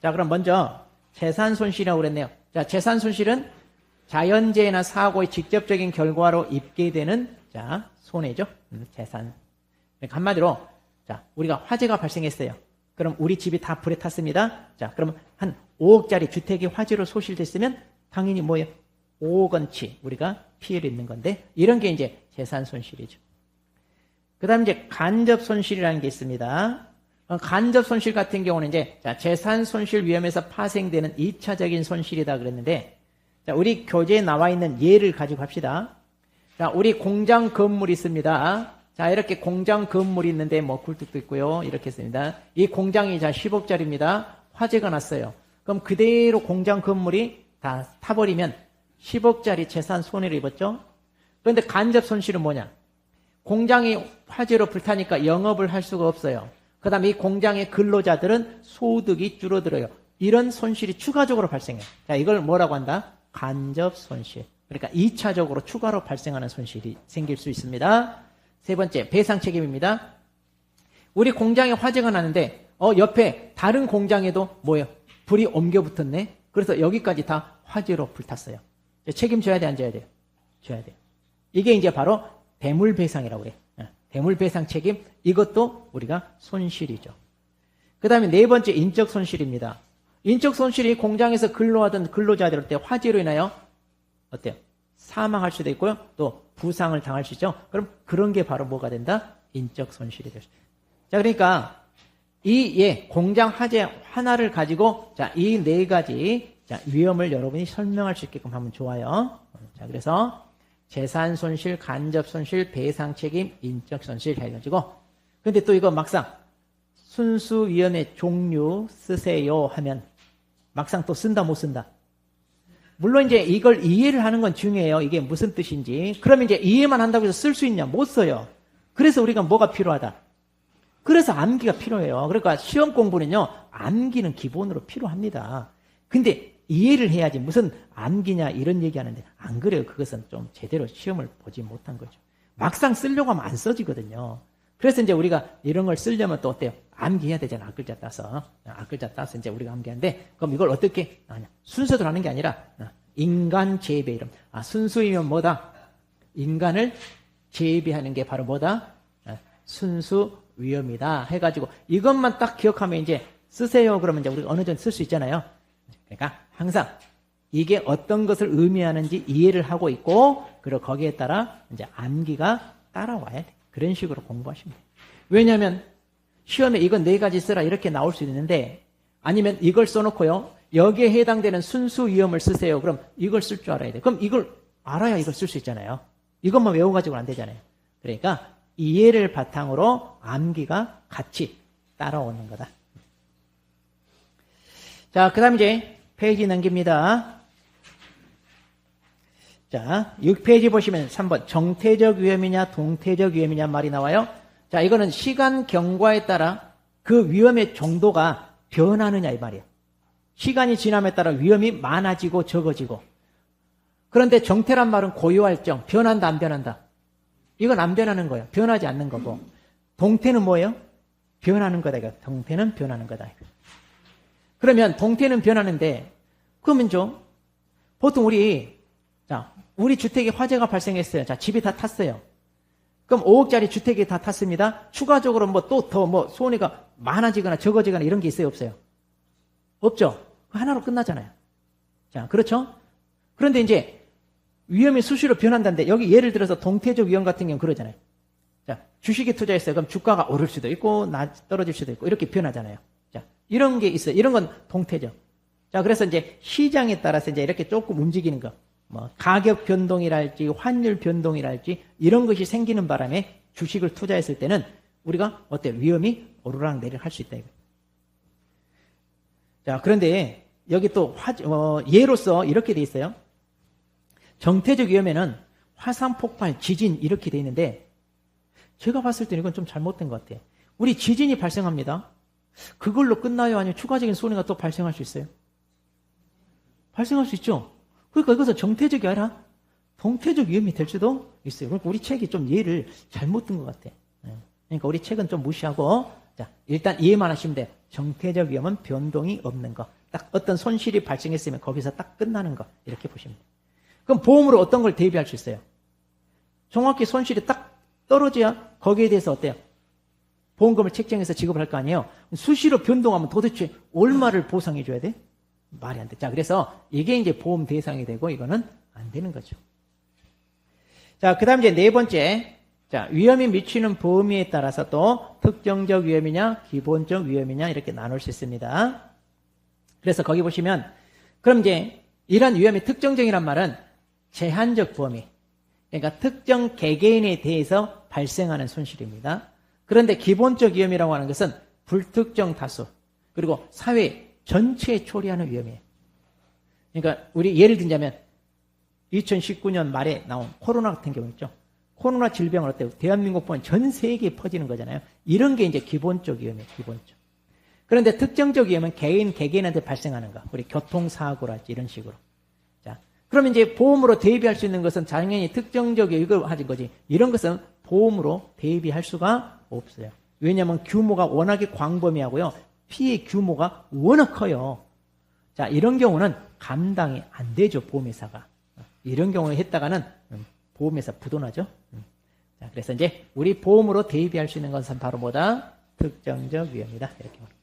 자, 그럼 먼저 재산 손실이라고 그랬네요. 자, 재산 손실은 자연재해나 사고의 직접적인 결과로 입게 되는 자, 손해죠. 음, 재산. 그러니까 한마디로 자, 우리가 화재가 발생했어요. 그럼 우리 집이 다 불에 탔습니다. 자, 그럼 한 5억짜리 주택이 화재로 소실됐으면 당연히 뭐예요? 5억 원치 우리가 피해를 입는 건데 이런 게 이제 재산 손실이죠. 그다음 이제 간접 손실이라는 게 있습니다. 어, 간접 손실 같은 경우는 이제 자, 재산 손실 위험에서 파생되는 2차적인 손실이다 그랬는데 자, 우리 교재에 나와 있는 예를 가지고 합시다. 자, 우리 공장 건물이 있습니다. 자, 이렇게 공장 건물이 있는데 뭐 굴뚝도 있고요. 이렇게 있습니다. 이 공장이 자 10억짜리입니다. 화재가 났어요. 그럼 그대로 공장 건물이 다 타버리면 10억짜리 재산 손해를 입었죠. 그런데 간접 손실은 뭐냐? 공장이 화재로 불타니까 영업을 할 수가 없어요. 그 다음에 이 공장의 근로자들은 소득이 줄어들어요. 이런 손실이 추가적으로 발생해요. 자, 이걸 뭐라고 한다? 간접 손실. 그러니까 2차적으로 추가로 발생하는 손실이 생길 수 있습니다. 세 번째, 배상 책임입니다. 우리 공장에 화재가 나는데, 어, 옆에 다른 공장에도 뭐예요? 불이 옮겨 붙었네? 그래서 여기까지 다 화재로 불탔어요. 책임져야 돼, 안 져야 돼요? 져야 돼요. 이게 이제 바로 대물배상이라고 그래요. 예, 대물배상 책임, 이것도 우리가 손실이죠. 그 다음에 네 번째, 인적 손실입니다. 인적 손실이 공장에서 근로하던 근로자들 때 화재로 인하여 어때요? 사망할 수도 있고요. 또 부상을 당할 수 있죠. 그럼 그런 게 바로 뭐가 된다? 인적 손실이 될 수. 자, 그러니까 이 예, 공장 화재 하나를 가지고 자, 이 네 가지 자, 위험을 여러분이 설명할 수 있게끔 하면 좋아요. 자, 그래서 재산 손실, 간접 손실, 배상 책임, 인적 손실 해 가지고 근데 또 이거 막상 순수 위험의 종류 쓰세요 하면 막상 또 쓴다 못 쓴다. 물론 이제 이걸 이해를 하는 건 중요해요. 이게 무슨 뜻인지. 그러면 이제 이해만 한다고 해서 쓸 수 있냐? 못 써요. 그래서 우리가 뭐가 필요하다? 그래서 암기가 필요해요. 그러니까 시험 공부는요, 암기는 기본으로 필요합니다. 근데 이해를 해야지 무슨 암기냐 이런 얘기 하는데 안 그래요. 그것은 좀 제대로 시험을 보지 못한 거죠. 막상 쓰려고 하면 안 써지거든요. 그래서 이제 우리가 이런 걸 쓰려면 또 어때요? 암기해야 되잖아. 앞글자 따서. 앞글자 따서 이제 우리가 암기하는데, 그럼 이걸 어떻게 하냐? 순서대로 하는 게 아니라, 인간 재배 이름. 아, 순수이면 뭐다? 인간을 재배하는 게 바로 뭐다? 아, 순수 위험이다. 해가지고 이것만 딱 기억하면 이제 쓰세요. 그러면 이제 우리가 어느 정도 쓸 수 있잖아요. 그러니까 항상 이게 어떤 것을 의미하는지 이해를 하고 있고, 그리고 거기에 따라 이제 암기가 따라와야 돼. 그런 식으로 공부하시면 돼요. 왜냐하면 시험에 이건 네 가지 쓰라 이렇게 나올 수 있는데 아니면 이걸 써놓고요. 여기에 해당되는 순수 위험을 쓰세요. 그럼 이걸 쓸 줄 알아야 돼. 그럼 이걸 알아야 이걸 쓸 수 있잖아요. 이것만 외워가지고는 안 되잖아요. 그러니까 이해를 바탕으로 암기가 같이 따라오는 거다. 자, 그 다음 이제 페이지 넘깁니다. 자, 6페이지 보시면 3번 정태적 위험이냐 동태적 위험이냐 말이 나와요. 자, 이거는 시간 경과에 따라 그 위험의 정도가 변하느냐 이 말이에요. 시간이 지남에 따라 위험이 많아지고 적어지고. 그런데 정태란 말은 고유할 정, 변한다 안 변한다. 이건 안 변하는 거예요. 변하지 않는 거고. 동태는 뭐예요? 변하는 거다. 이거. 동태는 변하는 거다. 그러면 동태는 변하는데 그러면 좀 보통 우리 자, 우리 주택에 화재가 발생했어요. 자, 집이 다 탔어요. 그럼 5억짜리 주택이 다 탔습니다. 추가적으로 뭐 또더뭐 손해가 많아지거나 적어지거나 이런 게 있어요, 없어요? 없죠? 하나로 끝나잖아요. 자, 그렇죠? 그런데 이제 위험이 수시로 변한다는데 여기 예를 들어서 동태적 위험 같은 경우는 그러잖아요. 자, 주식에 투자했어요. 그럼 주가가 오를 수도 있고 나 떨어질 수도 있고 이렇게 변하잖아요. 자, 이런 게 있어요. 이런 건 동태죠. 자, 그래서 이제 시장에 따라서 이제 이렇게 조금 움직이는 거. 뭐 가격 변동이랄지 환율 변동이랄지 이런 것이 생기는 바람에 주식을 투자했을 때는 우리가 어때 위험이 오르락 내리락 할 수 있다 이거. 자 그런데 여기 또 화, 어, 예로서 이렇게 돼 있어요. 정태적 위험에는 화산 폭발, 지진 이렇게 돼 있는데 제가 봤을 때는 이건 좀 잘못된 것 같아요. 우리 지진이 발생합니다. 그걸로 끝나요? 아니면 추가적인 손해가 또 발생할 수 있어요? 발생할 수 있죠. 그러니까 이것은 정태적이 아니라 동태적 위험이 될 수도 있어요. 그러니까 우리 책이 좀 예를 잘못 든 것 같아. 예. 그러니까 우리 책은 좀 무시하고 자, 일단 이해만 하시면 돼요. 정태적 위험은 변동이 없는 거. 딱 어떤 손실이 발생했으면 거기서 딱 끝나는 거. 이렇게 보시면 돼요. 그럼 보험으로 어떤 걸 대비할 수 있어요? 정확히 손실이 딱 떨어져야 거기에 대해서 어때요? 보험금을 책정해서 지급을 할거 아니에요? 수시로 변동하면 도대체 얼마를 보상해 줘야 돼? 말이 안 돼. 자, 그래서 이게 이제 보험 대상이 되고 이거는 안 되는 거죠. 자, 그 다음 이제 네 번째. 자, 위험이 미치는 범위에 따라서 또 특정적 위험이냐, 기본적 위험이냐 이렇게 나눌 수 있습니다. 그래서 거기 보시면 그럼 이제 이런 위험이 특정적이란 말은 제한적 범위. 그러니까 특정 개개인에 대해서 발생하는 손실입니다. 그런데 기본적 위험이라고 하는 것은 불특정 다수 그리고 사회 전체에 초래하는 위험이에요. 그러니까 우리 예를 들자면 2019년 말에 나온 코로나 같은 경우 있죠. 코로나 질병을 어때요? 대한민국뿐만 전 세계에 퍼지는 거잖아요. 이런 게 이제 기본적 위험이에요. 기본적. 그런데 특정적 위험은 개인 개개인한테 발생하는 거. 우리 교통사고랄지 이런 식으로. 자, 그러면 이제 보험으로 대비할 수 있는 것은 당연히 특정적 이걸 하는 거지. 이런 것은 보험으로 대비할 수가 없어요. 왜냐하면 규모가 워낙에 광범위하고요. 피해 규모가 워낙 커요. 자, 이런 경우는 감당이 안 되죠, 보험회사가. 이런 경우에 했다가는 음, 보험회사 부도나죠. 음. 자, 그래서 이제 우리 보험으로 대비할 수 있는 것은 바로 뭐다? 특정적 위험이다. 이렇게 말합니다.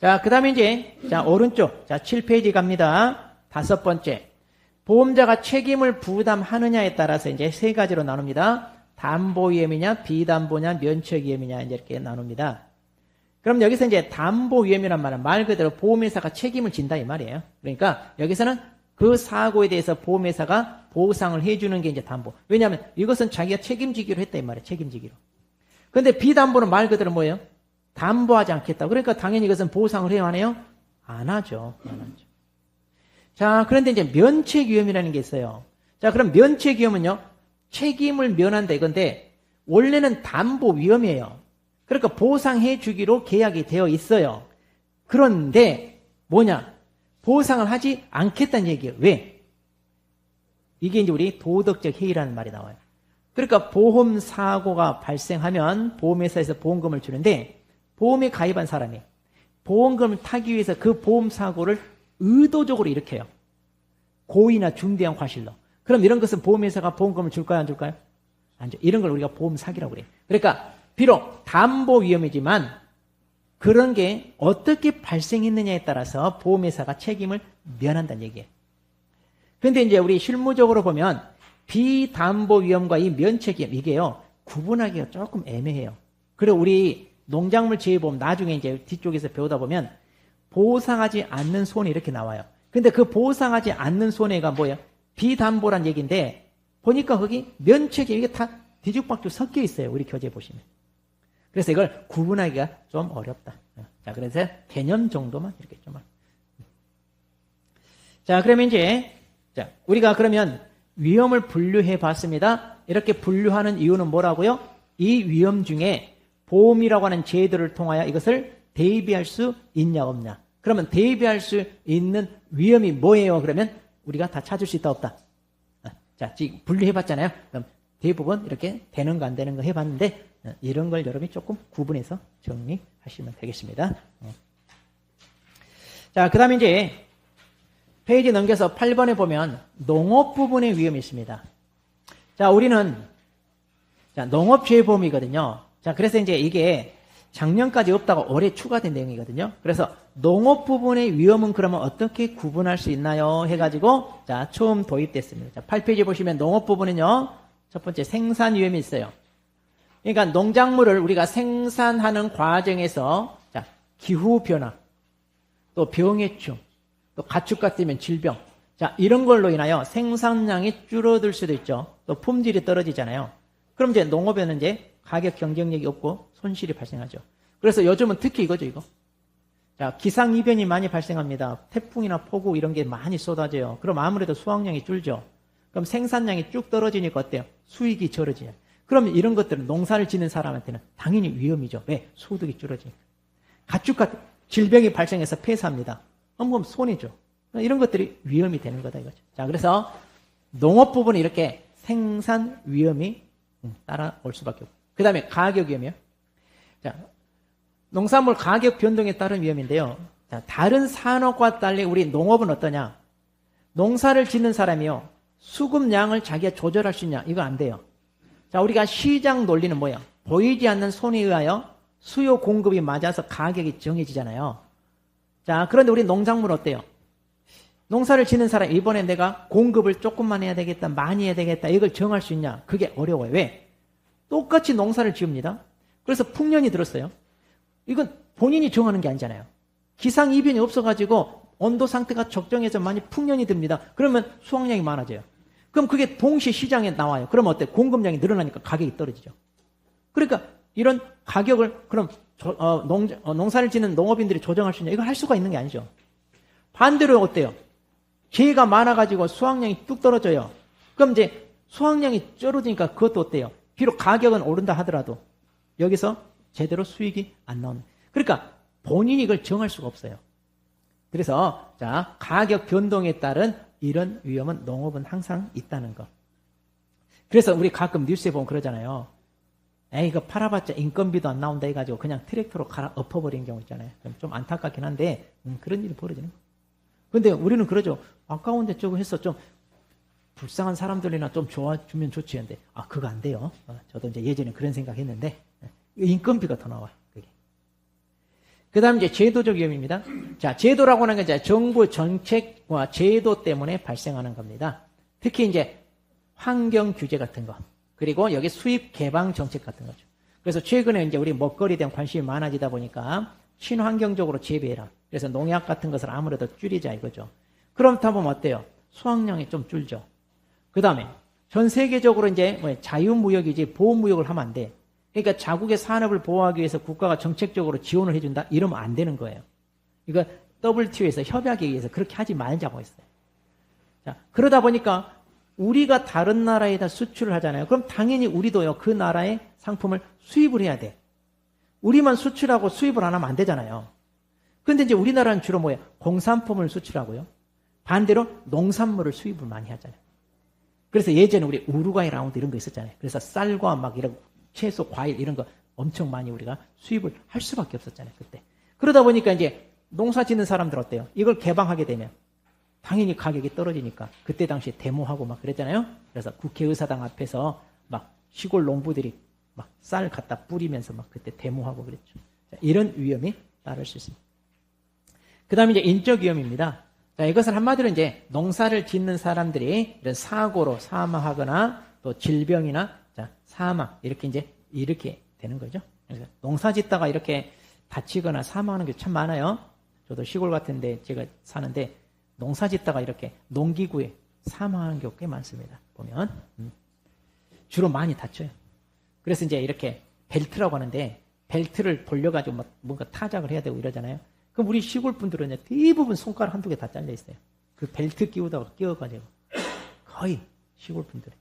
자, 그 다음에 이제, 자, 오른쪽. 자, 7페이지 갑니다. 다섯 번째. 보험자가 책임을 부담하느냐에 따라서 이제 세 가지로 나눕니다. 담보 위험이냐, 비담보냐, 면책 위험이냐, 이제 이렇게 나눕니다. 그럼 여기서 이제 담보 위험이란 말은 말 그대로 보험회사가 책임을 진다 이 말이에요. 그러니까 여기서는 그 사고에 대해서 보험회사가 보상을 해주는 게 이제 담보. 왜냐하면 이것은 자기가 책임지기로 했다 이 말이에요. 책임지기로. 근데 비담보는 말 그대로 뭐예요? 담보하지 않겠다. 그러니까 당연히 이것은 보상을 해야 하네요? 안 하죠. 안 하죠. 자, 그런데 이제 면책 위험이라는 게 있어요. 자, 그럼 면책 위험은요? 책임을 면한다 이건데 원래는 담보 위험이에요. 그러니까 보상해 주기로 계약이 되어 있어요. 그런데 뭐냐? 보상을 하지 않겠다는 얘기예요. 왜? 이게 이제 우리 도덕적 해이라는 말이 나와요. 그러니까 보험 사고가 발생하면 보험회사에서 보험금을 주는데 보험에 가입한 사람이 보험금을 타기 위해서 그 보험 사고를 의도적으로 일으켜요. 고의나 중대한 과실로. 그럼 이런 것은 보험회사가 보험금을 줄까요, 안 줄까요? 안 줘. 이런 걸 우리가 보험 사기라고 그래요. 그러니까 비록 담보 위험이지만 그런 게 어떻게 발생했느냐에 따라서 보험회사가 책임을 면한다는 얘기예요. 그런데 이제 우리 실무적으로 보면 비담보 위험과 이 면책 위험 이게요 구분하기가 조금 애매해요. 그리고 우리 농작물 재해보험 나중에 이제 뒤쪽에서 배우다 보면 보상하지 않는 손해 이렇게 나와요. 근데 그 보상하지 않는 손해가 뭐예요? 비담보란 얘기인데 보니까 거기 면책이 이게 다 뒤죽박죽 섞여 있어요. 우리 교재 보시면. 그래서 이걸 구분하기가 좀 어렵다. 자, 그래서 개념 정도만 이렇게 좀. 자, 그러면 이제, 자, 우리가 그러면 위험을 분류해 봤습니다. 이렇게 분류하는 이유는 뭐라고요? 이 위험 중에 보험이라고 하는 제도를 통하여 이것을 대비할 수 있냐, 없냐. 그러면 대비할 수 있는 위험이 뭐예요? 그러면 우리가 다 찾을 수 있다, 없다. 자, 지금 분류해 봤잖아요. 그럼 대부분 이렇게 되는 거 안 되는 거 해봤는데 이런 걸 여러분이 조금 구분해서 정리하시면 되겠습니다. 자, 그 다음에 이제 페이지 넘겨서 8번에 보면 농업 부분의 위험이 있습니다. 자, 우리는 자, 농업재해보험이거든요. 자, 그래서 이제 이게 작년까지 없다가 올해 추가된 내용이거든요. 그래서 농업 부분의 위험은 그러면 어떻게 구분할 수 있나요? 해가지고 자 처음 도입됐습니다. 자, 8페이지 보시면 농업 부분은요. 첫 번째 생산 위험이 있어요. 그러니까 농작물을 우리가 생산하는 과정에서 자, 기후 변화, 또 병해충, 또 가축 같으면 질병, 자 이런 걸로 인하여 생산량이 줄어들 수도 있죠. 또 품질이 떨어지잖아요. 그럼 이제 농업에는 이제 가격 경쟁력이 없고 손실이 발생하죠. 그래서 요즘은 특히 이거죠, 이거. 자, 기상 이변이 많이 발생합니다. 태풍이나 폭우 이런 게 많이 쏟아져요. 그럼 아무래도 수확량이 줄죠. 그럼 생산량이 쭉 떨어지니까 어때요? 수익이 줄어지요. 그럼 이런 것들은 농사를 짓는 사람한테는 당연히 위험이죠. 왜? 소득이 줄어지니까. 가축 같은 질병이 발생해서 폐사합니다. 그럼 손해죠. 이런 것들이 위험이 되는 거다 이거죠. 자, 그래서 농업 부분이 이렇게 생산 위험이 따라올 수밖에 없고. 그 다음에 가격 위험이요. 자, 농산물 가격 변동에 따른 위험인데요. 자, 다른 산업과 달리 우리 농업은 어떠냐? 농사를 짓는 사람이요. 수급량을 자기가 조절할 수 있냐? 이거 안 돼요. 자, 우리가 시장 논리는 뭐예요? 보이지 않는 손에 의하여 수요 공급이 맞아서 가격이 정해지잖아요. 자, 그런데 우리 농작물 어때요? 농사를 짓는 사람, 이번에 내가 공급을 조금만 해야 되겠다, 많이 해야 되겠다, 이걸 정할 수 있냐? 그게 어려워요. 왜? 똑같이 농사를 지읍니다. 그래서 풍년이 들었어요. 이건 본인이 정하는 게 아니잖아요. 기상 이변이 없어가지고 온도 상태가 적정해서 많이 풍년이 듭니다. 그러면 수확량이 많아져요. 그럼 그게 동시에 시장에 나와요. 그럼 어때? 공급량이 늘어나니까 가격이 떨어지죠. 그러니까 이런 가격을 그럼 조- 어, 농, 어, 농사를 짓는 농업인들이 조정할 수 있냐? 이걸 할 수가 있는 게 아니죠. 반대로 어때요? 기회가 많아가지고 수확량이 뚝 떨어져요. 그럼 이제 수확량이 줄어드니까 그것도 어때요? 비록 가격은 오른다 하더라도 여기서 제대로 수익이 안 나오는. 그러니까 본인이 이걸 정할 수가 없어요. 그래서 자 가격 변동에 따른 이런 위험은 농업은 항상 있다는 거. 그래서 우리 가끔 뉴스에 보면 그러잖아요. 에이 이거 팔아봤자 인건비도 안 나온다 해가지고 그냥 트랙터로 갈아 엎어버린 경우 있잖아요. 좀 안타깝긴 한데 음, 그런 일이 벌어지는 거. 근데 우리는 그러죠. 아까운데 저거 해서 좀 불쌍한 사람들이나 좀 좋아주면 좋지 했는데 아 그거 안 돼요. 어, 저도 이제 예전에 그런 생각 했는데 예, 인건비가 더 나와요. 그게. 그다음 이제 제도적 위험입니다. 자 제도라고 하는 건 이제 정부 정책과 제도 때문에 발생하는 겁니다. 특히 이제 환경 규제 같은 거 그리고 여기 수입 개방 정책 같은 거죠. 그래서 최근에 이제 우리 먹거리에 대한 관심이 많아지다 보니까 친환경적으로 재배해라. 그래서 농약 같은 것을 아무래도 줄이자 이거죠. 그렇다면 어때요? 수확량이 좀 줄죠. 그 다음에 전 세계적으로 이제 뭐 자유무역이지 보호무역을 하면 안 돼. 그러니까 자국의 산업을 보호하기 위해서 국가가 정책적으로 지원을 해준다? 이러면 안 되는 거예요. 이거 WTO에서 협약에 의해서 그렇게 하지 말자고 했어요. 자, 그러다 보니까 우리가 다른 나라에다 수출을 하잖아요. 그럼 당연히 우리도요, 그 나라의 상품을 수입을 해야 돼. 우리만 수출하고 수입을 안 하면 안 되잖아요. 근데 이제 우리나라는 주로 뭐예요? 공산품을 수출하고요. 반대로 농산물을 수입을 많이 하잖아요. 그래서 예전에 우리 우루과이 라운드 이런 거 있었잖아요. 그래서 쌀과 막 이런 채소, 과일 이런 거 엄청 많이 우리가 수입을 할 수밖에 없었잖아요. 그때. 그러다 보니까 이제 농사 짓는 사람들 어때요? 이걸 개방하게 되면 당연히 가격이 떨어지니까 그때 당시 데모하고 막 그랬잖아요. 그래서 국회의사당 앞에서 막 시골 농부들이 막 쌀 갖다 뿌리면서 막 그때 데모하고 그랬죠. 자, 이런 위험이 따를 수 있습니다. 그 다음에 이제 인적 위험입니다. 자, 이것은 한마디로 이제 농사를 짓는 사람들이 이런 사고로 사망하거나 또 질병이나 자, 사망, 이렇게 이제 이렇게 되는 거죠. 그래서 농사 짓다가 이렇게 다치거나 사망하는 게 참 많아요. 저도 시골 같은데 제가 사는데 농사 짓다가 이렇게 농기구에 사망하는 경우 꽤 많습니다. 보면. 음. 주로 많이 다쳐요. 그래서 이제 이렇게 벨트라고 하는데 벨트를 돌려가지고 막 뭔가 타작을 해야 되고 이러잖아요. 그럼 우리 시골 분들은 대부분 손가락 한두 개 다 잘려 있어요. 그 벨트 끼우다가 끼워가지고 거의 시골 분들이.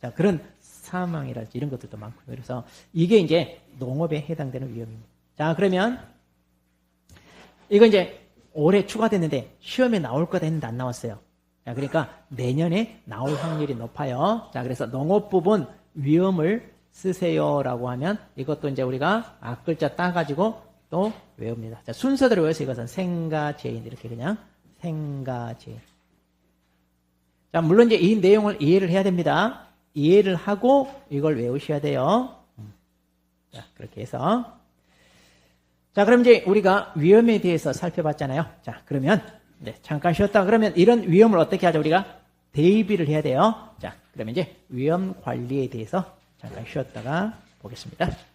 음. 자 그런 사망이랄지 이런 것들도 많고요. 그래서 이게 이제 농업에 해당되는 위험입니다. 자 그러면 이거 이제 올해 추가됐는데 시험에 나올 거다 했는데 안 나왔어요. 자, 그러니까 내년에 나올 확률이 높아요. 자, 그래서 농업 부분 위험을 쓰세요라고 하면 이것도 이제 우리가 앞글자 따가지고 또 외웁니다. 자, 순서대로 외워서 이것은 생가 제인 이렇게 그냥 생가 제인. 자, 물론 이제 이 내용을 이해를 해야 됩니다. 이해를 하고 이걸 외우셔야 돼요. 음. 자, 그렇게 해서 자, 그럼 이제 우리가 위험에 대해서 살펴봤잖아요. 자, 그러면 네, 잠깐 쉬었다. 그러면 이런 위험을 어떻게 하죠? 우리가 대비를 해야 돼요. 자, 그러면 이제 위험 관리에 대해서 잠깐 쉬었다가 보겠습니다.